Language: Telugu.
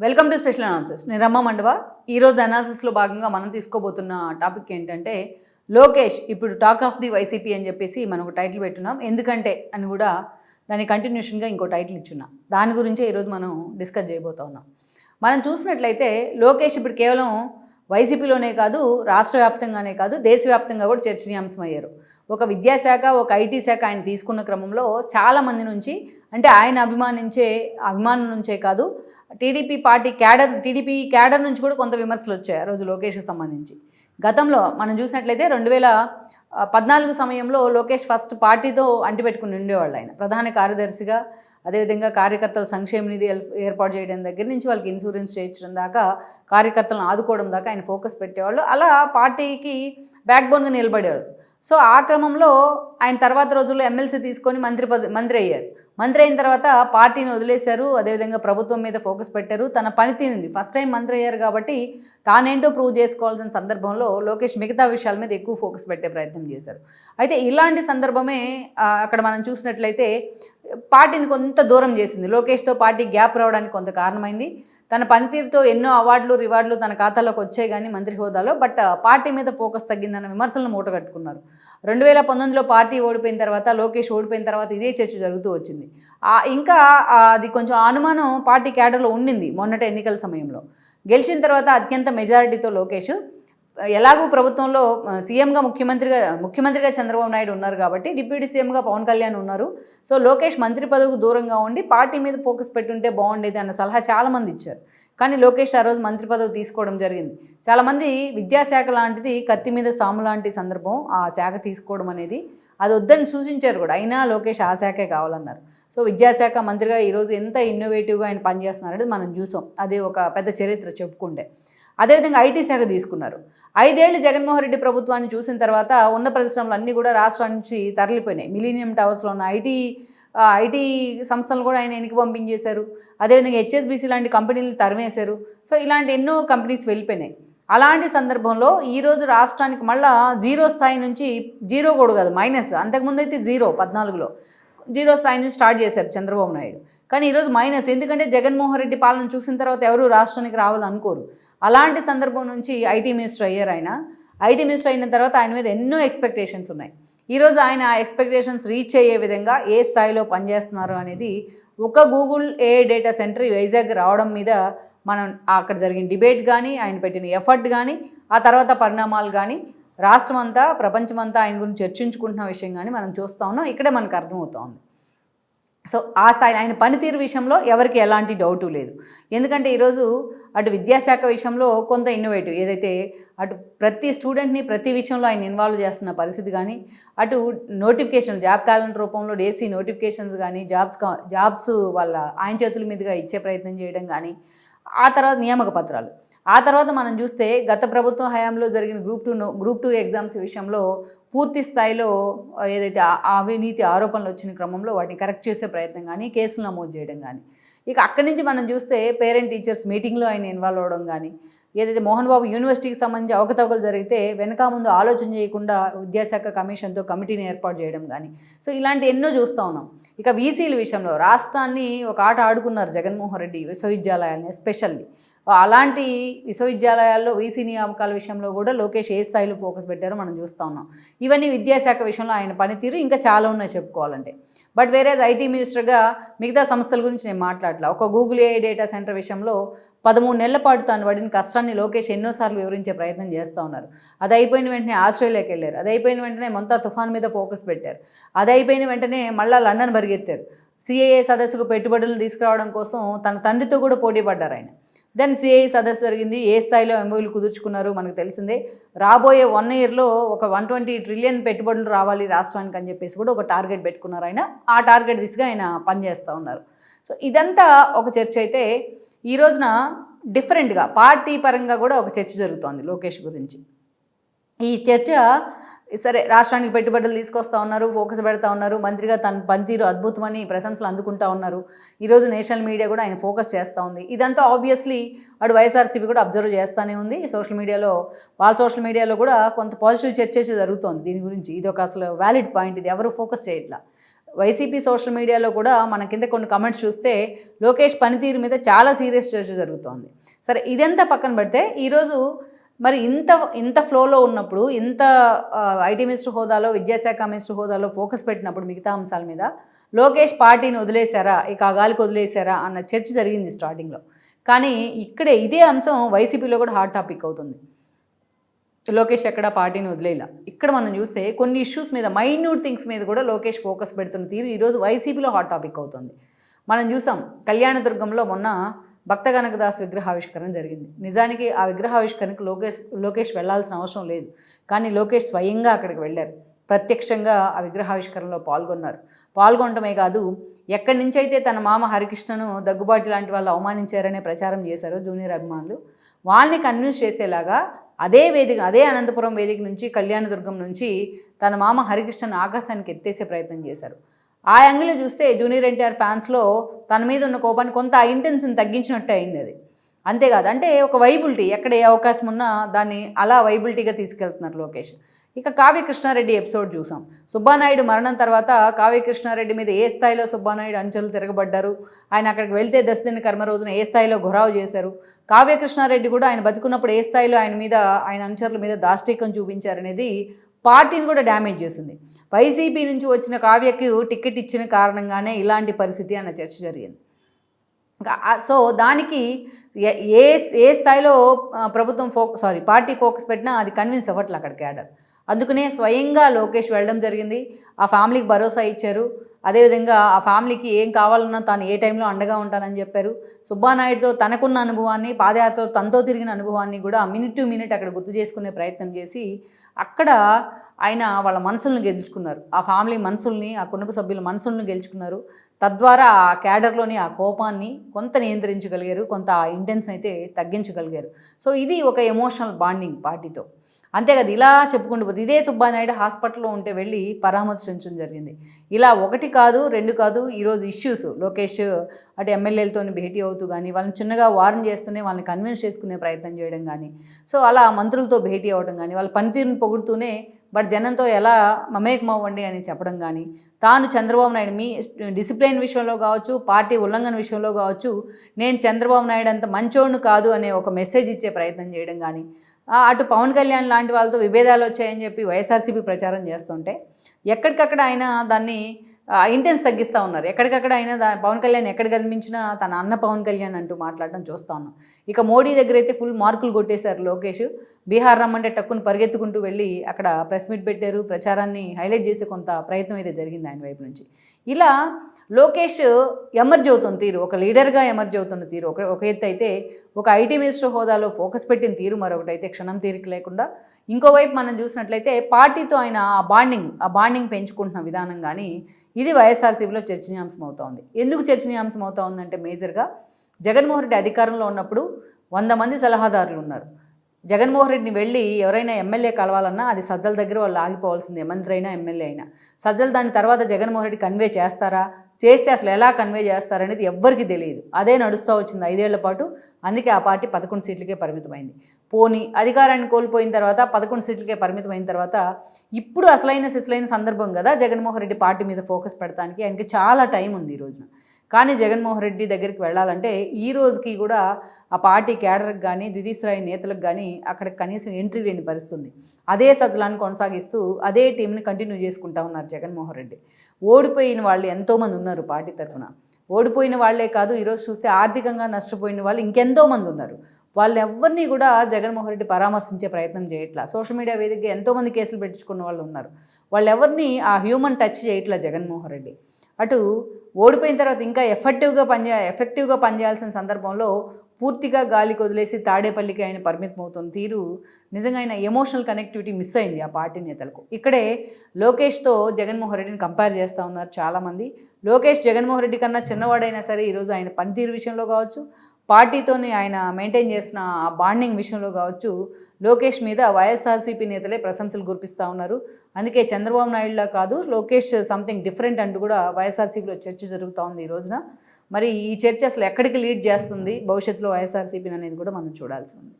వెల్కమ్ టు స్పెషల్ అనాలిసిస్ నేను రమ్మ మండవ. ఈరోజు అనాలిసిస్లో భాగంగా మనం తీసుకోబోతున్న టాపిక్ ఏంటంటే లోకేష్ ఇప్పుడు టాక్ ఆఫ్ ది వైసీపీ అని చెప్పేసి మనం ఒక టైటిల్ పెట్టున్నాం. ఎందుకంటే అని కూడా దాని కంటిన్యూషన్గా ఇంకో టైటిల్ ఇచ్చున్నాం. దాని గురించే ఈరోజు మనం డిస్కస్ చేయబోతా ఉన్నాం. మనం చూసినట్లయితే లోకేష్ ఇప్పుడు కేవలం వైసీపీలోనే కాదు రాష్ట్ర వ్యాప్తంగానే కాదు దేశవ్యాప్తంగా కూడా చర్చనీయాంశం అయ్యారు ఒక విద్యాశాఖ ఒక ఐటీ శాఖ ఆయన తీసుకున్న క్రమంలో చాలామంది నుంచి అంటే ఆయన అభిమానించే అభిమానుల నుంచే కాదు TDP party cadre TDP cadre నుంచి కూడా కొంత విమర్శలు వచ్చాయి ఆ రోజు లోకేష్కి సంబంధించి. గతంలో మనం చూసినట్లయితే రెండు వేల పద్నాలుగు సమయంలో లోకేష్ ఫస్ట్ పార్టీతో అంటిపెట్టుకుని ఉండేవాళ్ళు ఆయన. ప్రధాన కార్యదర్శిగా అదేవిధంగా కార్యకర్తల సంక్షేమ నిధి ఏర్పాటు చేయడం దగ్గర నుంచి వాళ్ళకి ఇన్సూరెన్స్ చేయించడం దాకా కార్యకర్తలను ఆదుకోవడం దాకా ఆయన ఫోకస్ పెట్టేవాళ్ళు. అలా పార్టీకి బ్యాక్ బోన్గా నిలబడేవాడు సో ఆ క్రమంలో ఆయన తర్వాత రోజుల్లో ఎమ్మెల్సీ తీసుకొని మంత్రి పద మంత్రి అయ్యారు. మంత్రి అయిన తర్వాత పార్టీని వదిలేశారు. అదేవిధంగా ప్రభుత్వం మీద ఫోకస్ పెట్టారు. తన పనితీరుని ఫస్ట్ టైం మంత్రి అయ్యారు కాబట్టి తానేంటో ప్రూవ్ చేసుకోవాల్సిన సందర్భంలో లోకేష్ మిగతా విషయాల మీద ఎక్కువ ఫోకస్ పెట్టే ప్రయత్నం చేశారు. అయితే ఇలాంటి సందర్భమే అక్కడ మనం చూసినట్లయితే పార్టీని కొంత దూరం చేసింది. లోకేష్తో పార్టీ గ్యాప్ రావడానికి కొంత కారణమైంది. తన పనితీరుతో ఎన్నో అవార్డులు రివార్డులు తన ఖాతాలోకి వచ్చాయి కానీ మంత్రి హోదాలో బట్ పార్టీ మీద ఫోకస్ తగ్గిందన్న విమర్శలను మూటగట్టుకున్నారు రెండు వేల పంతొమ్మిదిలో పార్టీ ఓడిపోయిన తర్వాత లోకేష్ ఓడిపోయిన తర్వాత ఇదే చర్చ జరుగుతూ వచ్చింది. ఇంకా అది కొంచెం అనుమానం పార్టీ క్యాడర్లో ఉండింది మొన్నటి ఎన్నికల సమయంలో. గెలిచిన తర్వాత అత్యంత మెజారిటీతో లోకేష్ ఎలాగూ ప్రభుత్వంలో సీఎంగా ముఖ్యమంత్రిగా ముఖ్యమంత్రిగా చంద్రబాబు నాయుడు ఉన్నారు కాబట్టి డిప్యూటీ సీఎంగా పవన్ కళ్యాణ్ ఉన్నారు. సో లోకేష్ మంత్రి పదవికి దూరంగా ఉండి పార్టీ మీద ఫోకస్ పెట్టుంటే బాగుండేది అన్న సలహా చాలామంది ఇచ్చారు. కానీ లోకేష్ ఆ రోజు మంత్రి పదవి తీసుకోవడం జరిగింది. చాలామంది విద్యాశాఖ లాంటిది కత్తి మీద సాము లాంటి సందర్భం ఆ శాఖ తీసుకోవడం అనేది అది వద్దని సూచించారు కూడా. అయినా లోకేష్ ఆ శాఖే కావాలన్నారు. సో విద్యాశాఖ మంత్రిగా ఈరోజు ఎంత ఇన్నోవేటివ్గా ఆయన పనిచేస్తున్నారనేది మనం చూసాం. అది ఒక పెద్ద చరిత్ర చెప్పుకుంటే. అదేవిధంగా ఐటీ శాఖ తీసుకున్నారు. ఐదేళ్ళు జగన్మోహన్ రెడ్డి ప్రభుత్వాన్ని చూసిన తర్వాత ఉన్న పరిశ్రమలు అన్నీ కూడా రాష్ట్రం నుంచి తరలిపోయినాయి. మిలీనియం టవర్స్లో ఉన్న ఐటీ ఐటీ సంస్థలను కూడా ఆయన వెనక్కి పంపించేశారు. అదేవిధంగా హెచ్ఎస్బీసీ లాంటి కంపెనీలను తరిమేశారు. సో ఇలాంటి ఎన్నో కంపెనీస్ వెళ్ళిపోయినాయి. అలాంటి సందర్భంలో ఈరోజు రాష్ట్రానికి మళ్ళా జీరో స్థాయి నుంచి జీరో కూడా కాదు మైనస్. అంతకుముందు అయితే జీరో పద్నాలుగులో. జీరో స్థాయి నుంచి స్టార్ట్ చేశారు చంద్రబాబు నాయుడు. కానీ ఈరోజు మైనస్. ఎందుకంటే జగన్మోహన్ రెడ్డి పాలన చూసిన తర్వాత ఎవరు రాష్ట్రానికి రావాలనుకోరు. అలాంటి సందర్భం నుంచి ఐటీ మినిస్టర్ అయ్యారు ఆయన. ఐటీ మినిస్టర్ అయిన తర్వాత ఆయన మీద ఎన్నో ఎక్స్పెక్టేషన్స్ ఉన్నాయి. ఈరోజు ఆయన ఆ ఎక్స్పెక్టేషన్స్ రీచ్ అయ్యే విధంగా ఏ స్థాయిలో పనిచేస్తున్నారు అనేది ఒక Google a data centre Vizag రావడం మీద మనం అక్కడ జరిగిన డిబేట్ కానీ ఆయన పెట్టిన ఎఫర్ట్ కానీ ఆ తర్వాత పరిణామాలు కానీ రాష్ట్రం అంతా ప్రపంచమంతా ఆయన గురించి చర్చించుకుంటున్న విషయం కానీ మనం చూస్తూ ఉన్నాం. ఇక్కడే మనకు అర్థమవుతోంది సో ఆ స్థాయి ఆయన పనితీరు విషయంలో ఎవరికి ఎలాంటి డౌటు లేదు. ఎందుకంటే ఈరోజు అటు విద్యాశాఖ విషయంలో కొంత ఇన్నోవేటివ్ ఏదైతే అటు ప్రతి స్టూడెంట్ని ప్రతి విషయంలో ఆయన ఇన్వాల్వ్ చేస్తున్న పరిస్థితి కానీ అటు నోటిఫికేషన్ జాబ్ క్యాలెండర్ రూపంలో డేసీ నోటిఫికేషన్స్ కానీ జాబ్స్ కా- జాబ్స్ వాళ్ళ ఆయన చేతుల మీదుగా ఇచ్చే ప్రయత్నం చేయడం కానీ ఆ తర్వాత నియామక పత్రాలు. ఆ తర్వాత మనం చూస్తే గత ప్రభుత్వం హయాంలో జరిగిన group two group two exams విషయంలో పూర్తి స్థాయిలో ఏదైతే అవినీతి ఆరోపణలు వచ్చిన క్రమంలో వాటిని కరెక్ట్ చేసే ప్రయత్నం కానీ కేసులు నమోదు చేయడం కానీ ఇక అక్కడి నుంచి మనం చూస్తే పేరెంట్ టీచర్స్ మీటింగ్లో ఆయన ఇన్వాల్వ్ అవ్వడం కానీ ఏదైతే మోహన్ బాబు యూనివర్సిటీకి సంబంధించి అవకతవకలు జరిగితే వెనక ముందు ఆలోచన చేయకుండా విద్యాశాఖ కమిషన్తో కమిటీని ఏర్పాటు చేయడం కానీ సో ఇలాంటి ఎన్నో చూస్తూ ఉన్నాం. ఇక వీసీల విషయంలో రాష్ట్రాన్ని ఒక ఆట ఆడుకున్నారు జగన్మోహన్ రెడ్డి విశ్వవిద్యాలయాలని ఎస్పెషల్లీ. అలాంటి విశ్వవిద్యాలయాల్లో వీసీ నియామకాల విషయంలో కూడా లోకేష్ ఏ స్థాయిలో ఫోకస్ పెట్టారో మనం చూస్తూ ఉన్నాం. ఇవన్నీ విద్యాశాఖ విషయంలో ఆయన పనితీరు ఇంకా చాలా ఉన్నాయి చెప్పుకోవాలంటే. బట్ వేరే ఐటీ మినిస్టర్గా మిగతా సంస్థల గురించి నేను మాట్లాడలే ఒక గూగుల్ ఏ డేటా సెంటర్ విషయంలో పదమూడు నెలల పాటు తాను పడిన కష్టాన్ని లోకేష్ ఎన్నోసార్లు వివరించే ప్రయత్నం చేస్తూ ఉన్నారు. అది అయిపోయిన వెంటనే ఆస్ట్రేలియాకి వెళ్ళారు. అది అయిపోయిన వెంటనే మొంతా తుఫాన్ మీద ఫోకస్ పెట్టారు. అది అయిపోయిన వెంటనే మళ్ళీ లండన్ పరిగెత్తారు. సిఏఏ సదస్సుకు పెట్టుబడులు తీసుకురావడం కోసం తన తండ్రితో కూడా పోటీ పడ్డారు ఆయన. దెన్ సిఐ సదస్సు జరిగింది. ఏ స్థాయిలో ఎంఓయూలు కుదుర్చుకున్నారు మనకు తెలిసిందే. రాబోయే వన్ ఇయర్లో ఒక వన్ ట్వంటీ ట్రిలియన్ పెట్టుబడులు రావాలి రాష్ట్రానికి అని చెప్పేసి కూడా ఒక టార్గెట్ పెట్టుకున్నారు ఆయన. ఆ టార్గెట్ దిశగా ఆయన పనిచేస్తూ ఉన్నారు. సో ఇదంతా ఒక చర్చ అయితే ఈ రోజున డిఫరెంట్గా పార్టీ పరంగా కూడా ఒక చర్చ జరుగుతోంది లోకేష్ గురించి. ఈ చర్చ సరే రాష్ట్రానికి పెట్టుబడులు తీసుకొస్తా ఉన్నారు ఫోకస్ పెడతా ఉన్నారు మంత్రిగా తన పనితీరు అద్భుతమని ప్రశంసలు అందుకుంటా ఉన్నారు. ఈరోజు నేషనల్ మీడియా కూడా ఆయన ఫోకస్ చేస్తూ ఉంది. ఇదంతా ఆబ్వియస్లీ అటు వైఎస్ఆర్సీపీ కూడా అబ్జర్వ్ చేస్తూనే ఉంది. సోషల్ మీడియాలో వాళ్ళ సోషల్ మీడియాలో కూడా కొంత పాజిటివ్ చర్చ జరుగుతోంది దీని గురించి. ఇది ఒక అసలు వ్యాలిడ్ పాయింట్ ఇది. ఎవరు ఫోకస్ చేయట్లా? వైసీపీ సోషల్ మీడియాలో కూడా మన కింద కొన్ని కమెంట్స్ చూస్తే లోకేష్ పనితీరు మీద చాలా సీరియస్ చర్చ జరుగుతోంది. సరే ఇదంతా పక్కన పెడితే ఈరోజు మరి ఇంత ఇంత ఫ్లోలో ఉన్నప్పుడు ఇంత ఐటీ మినిస్టర్ హోదాలో విద్యాశాఖ మినిస్టర్ హోదాలో ఫోకస్ పెట్టినప్పుడు మిగతా అంశాల మీద లోకేష్ పార్టీని వదిలేశారా? ఇక కాగాలికి గాలికి వదిలేశారా? అన్న చర్చ జరిగింది స్టార్టింగ్లో. కానీ ఇక్కడే ఇదే అంశం వైసీపీలో కూడా హాట్ టాపిక్ అవుతుంది. లోకేష్ ఎక్కడ పార్టీని వదిలేలా? ఇక్కడ మనం చూస్తే కొన్ని ఇష్యూస్ మీద మైన్యూట్ థింగ్స్ మీద కూడా లోకేష్ ఫోకస్ పెడుతున్న తీరు ఈరోజు వైసీపీలో హాట్ టాపిక్ అవుతుంది. మనం చూసాం కళ్యాణదుర్గంలో మొన్న భక్త గణకదాస్ విగ్రహావిష్కరణ జరిగింది. నిజానికి ఆ విగ్రహావిష్కరణకు లోకేష్ లోకేష్ వెళ్ళాల్సిన అవసరం లేదు. కానీ లోకేష్ స్వయంగా అక్కడికి వెళ్ళారు. ప్రత్యక్షంగా ఆ విగ్రహావిష్కరణలో పాల్గొన్నారు. పాల్గొనటమే కాదు ఎక్కడి నుంచి అయితే తన మామ హరికృష్ణను దగ్గుబాటి లాంటి వాళ్ళు అవమానించారనే ప్రచారం చేశారో జూనియర్ అభిమానులు వాళ్ళని కన్విన్స్ చేసేలాగా అదే వేదిక అదే అనంతపురం వేదిక నుంచి కళ్యాణదుర్గం నుంచి తన మామ హరికృష్ణను ఆకాశానికి ఎత్తేసే ప్రయత్నం చేశారు. ఆ యాంగిల్లో చూస్తే జూనియర్ ఎన్టీఆర్ ఫ్యాన్స్లో తన మీద ఉన్న కోపాన్ని కొంత ఆ ఇంటెన్స్ని తగ్గించినట్టే అయింది అది. అంతేకాదు అంటే ఒక వైబిలిటీ ఎక్కడ ఏ అవకాశం ఉన్నా దాన్ని అలా వైబిలిటీగా తీసుకెళ్తున్నారు లోకేష్. ఇక కావ్య కృష్ణారెడ్డి ఎపిసోడ్ చూసాం. సుబ్బానాయుడు మరణం తర్వాత కావ్య కృష్ణారెడ్డి మీద ఏ స్థాయిలో సుబ్బానాయుడు అంచెలు తిరగబడ్డారు ఆయన అక్కడికి వెళ్తే దశదిన కర్మ రోజున ఏ స్థాయిలో గురావు చేశారు కావ్య కృష్ణారెడ్డి కూడా ఆయన బతుకున్నప్పుడు ఏ స్థాయిలో ఆయన మీద ఆయన అనుచరుల మీద దాష్టికం చూపించారనేది పార్టీని కూడా డ్యామేజ్ చేసింది. వైసీపీ నుంచి వచ్చిన కావ్యకి టికెట్ ఇచ్చిన కారణంగానే ఇలాంటి పరిస్థితి అన్న చర్చ జరిగింది. సో దానికి ఏ ఏ స్థాయిలో ప్రభుత్వం ఫోక్ సారీ పార్టీ ఫోకస్ పెట్టినా అది కన్విన్స్ అవ్వట్లే అక్కడ క్యాడర్. అందుకనే స్వయంగా లోకేష్ వెళ్ళడం జరిగింది. ఆ ఫ్యామిలీకి భరోసా ఇచ్చారు. అదేవిధంగా ఆ ఫ్యామిలీకి ఏం కావాలన్నా తాను ఏ టైంలో అండగా ఉంటానని చెప్పారు. సుబ్బానాయుడుతో తనకున్న అనుభవాన్ని పాదయాత్ర తనతో తిరిగిన అనుభవాన్ని కూడా మినిట్ టు మినిట్ అక్కడ గుర్తు చేసుకునే ప్రయత్నం చేసి అక్కడ ఆయన వాళ్ళ మనసులను గెలుచుకున్నారు. ఆ ఫ్యామిలీ మనసుల్ని ఆ కుటుంబ సభ్యుల మనసులను గెలుచుకున్నారు. తద్వారా ఆ క్యాడర్లోని ఆ కోపాన్ని కొంత నియంత్రించగలిగారు కొంత ఆ ఇంటెన్స్ అయితే తగ్గించగలిగారు. సో ఇది ఒక ఎమోషనల్ బాండింగ్ పార్టీతో. అంతేకాదు ఇలా చెప్పుకుంటూ పోతే ఇదే సుబ్బానాయుడు హాస్పిటల్లో ఉంటే వెళ్ళి పరామర్శించడం జరిగింది. ఇలా ఒకటి కాదు రెండు కాదు ఈరోజు ఇష్యూస్ లోకేష్ అటు ఎమ్మెల్యేలతో భేటీ అవుతూ కానీ వాళ్ళని చిన్నగా వార్న్ చేస్తూనే వాళ్ళని కన్విన్స్ చేసుకునే ప్రయత్నం చేయడం కానీ సో అలా మంత్రులతో భేటీ అవ్వడం కానీ వాళ్ళ పనితీరుని పొగుడుతూనే బట్ జనంతో ఎలా మమేకం అవ్వండి అని చెప్పడం కానీ తాను చంద్రబాబు నాయుడు మీ డిసిప్లిన్ విషయంలో కావచ్చు పార్టీ ఉల్లంఘన విషయంలో కావచ్చు నేను చంద్రబాబు నాయుడు అంత మంచోడు కాదు అనే ఒక మెసేజ్ ఇచ్చే ప్రయత్నం చేయడం కానీ అటు పవన్ కళ్యాణ్ లాంటి వాళ్ళతో విభేదాలు వచ్చాయని చెప్పి వైఎస్ఆర్సీపీ ప్రచారం చేస్తుంటే ఎక్కడికక్కడ ఆయన దాన్ని ఇంటెన్స్ తగ్గిస్తూ ఉన్నారు. ఎక్కడికక్కడ అయినా దా పవన్ కళ్యాణ్ ఎక్కడ కనిపించినా తన అన్న పవన్ కళ్యాణ్ అంటూ మాట్లాడడం చూస్తూ ఉన్నాం. ఇక మోడీ దగ్గర అయితే ఫుల్ మార్కులు కొట్టేశారు లోకేష్. బీహార్ రమ్మంటే టక్కును పరిగెత్తుకుంటూ వెళ్ళి అక్కడ ప్రెస్ మీట్ పెట్టారు. ప్రచారాన్ని హైలైట్ చేసే కొంత ప్రయత్నం అయితే జరిగింది ఆయన వైపు నుంచి. ఇలా లోకేష్ ఎమర్జ్ అవుతున్న తీరు ఒక లీడర్గా ఎమర్జ్ అవుతున్న తీరు ఒక ఒక ఎత్తు అయితే ఒక ఐటీ మినిస్టర్ హోదాలో ఫోకస్ పెట్టిన తీరు మరొకటి అయితే క్షణం తీరిక లేకుండా ఇంకోవైపు మనం చూసినట్లయితే పార్టీతో ఆయన ఆ బాండింగ్ ఆ బాండింగ్ పెంచుకుంటున్న విధానం కానీ ఇది వైఎస్ఆర్సీపీలో చర్చనీయాంశం అవుతోంది ఎందుకు చర్చనీయాంశం అవుతా ఉందంటే మేజర్గా జగన్మోహన్ రెడ్డి అధికారంలో ఉన్నప్పుడు వంద మంది సలహాదారులు ఉన్నారు. జగన్మోహన్ రెడ్డిని వెళ్ళి ఎవరైనా ఎమ్మెల్యే కలవాలన్నా అది సజ్జల దగ్గర వాళ్ళు ఆగిపోవాల్సిందే మంత్రి అయినా ఎమ్మెల్యే అయినా. సజ్జలు దాని తర్వాత జగన్మోహన్ రెడ్డి కన్వే చేస్తారా? చేస్తే అసలు ఎలా కన్వే చేస్తారనేది ఎవ్వరికి తెలియదు. అదే నడుస్తూ వచ్చింది ఐదేళ్ళ పాటు. అందుకే ఆ పార్టీ పదకొండు సీట్లకే పరిమితమైంది. పోనీ అధికారాన్ని కోల్పోయిన తర్వాత పదకొండు సీట్లకే పరిమితమైన తర్వాత ఇప్పుడు అసలైన సిసలైన సందర్భం కదా జగన్మోహన్ రెడ్డి పార్టీ మీద ఫోకస్ పెడతానికి. ఆయనకి చాలా టైం ఉంది ఈ రోజున. కానీ జగన్మోహన్ రెడ్డి దగ్గరికి వెళ్ళాలంటే ఈ రోజుకి కూడా ఆ పార్టీ క్యాడర్కి కానీ ద్వితీయస్థాయి నేతలకు కానీ అక్కడ కనీసం ఎంట్రీ లేని పరిస్థితుంది. అదే సజ్జలాన్ని కొనసాగిస్తూ అదే టీంని కంటిన్యూ చేసుకుంటా ఉన్నారు జగన్మోహన్ రెడ్డి. ఓడిపోయిన వాళ్ళు ఎంతోమంది ఉన్నారు పార్టీ తరఫున ఓడిపోయిన వాళ్ళే కాదు ఈరోజు చూస్తే ఆర్థికంగా నష్టపోయిన వాళ్ళు ఇంకెంతోమంది ఉన్నారు. వాళ్ళు ఎవరిని కూడా జగన్మోహన్ రెడ్డి పరామర్శించే ప్రయత్నం చేయట్లా. సోషల్ మీడియా వేదికగా ఎంతోమంది కేసులు పెట్టించుకున్న వాళ్ళు ఉన్నారు. వాళ్ళు ఎవరిని ఆ హ్యూమన్ టచ్ చేయట్లా జగన్మోహన్ రెడ్డి. అటు ఓడిపోయిన తర్వాత ఇంకా ఎఫెక్టివ్గా పనిచే ఎఫెక్టివ్గా పనిచేయాల్సిన సందర్భంలో పూర్తిగా గాలికి వదిలేసి తాడేపల్లికి ఆయన పరిమితం అవుతున్న తీరు నిజంగా ఆయన ఎమోషనల్ కనెక్టివిటీ మిస్ అయింది ఆ పార్టీ నేతలకు. ఇక్కడే లోకేష్తో జగన్మోహన్ రెడ్డిని కంపేర్ చేస్తూ ఉన్నారు చాలామంది. లోకేష్ జగన్మోహన్ రెడ్డి కన్నా చిన్నవాడైనా సరే ఈరోజు ఆయన పనితీరు విషయంలో కావచ్చు పార్టీతోని ఆయన మెయింటైన్ చేసిన ఆ బాండింగ్ విషయంలో కావచ్చు లోకేష్ మీద వైఎస్ఆర్సీపీ నేతలే ప్రశంసలు కురిపిస్తూ ఉన్నారు. అందుకే చంద్రబాబు నాయుడులా కాదు లోకేష్ సంథింగ్ డిఫరెంట్ అంటూ కూడా వైఎస్ఆర్సీపీలో చర్చ జరుగుతూ ఉంది ఈ రోజున. మరి ఈ చర్చ అసలు ఎక్కడికి లీడ్ చేస్తుంది? భవిష్యత్తులో వైఎస్ఆర్సీపీని అనేది కూడా మనం చూడాల్సి ఉంది.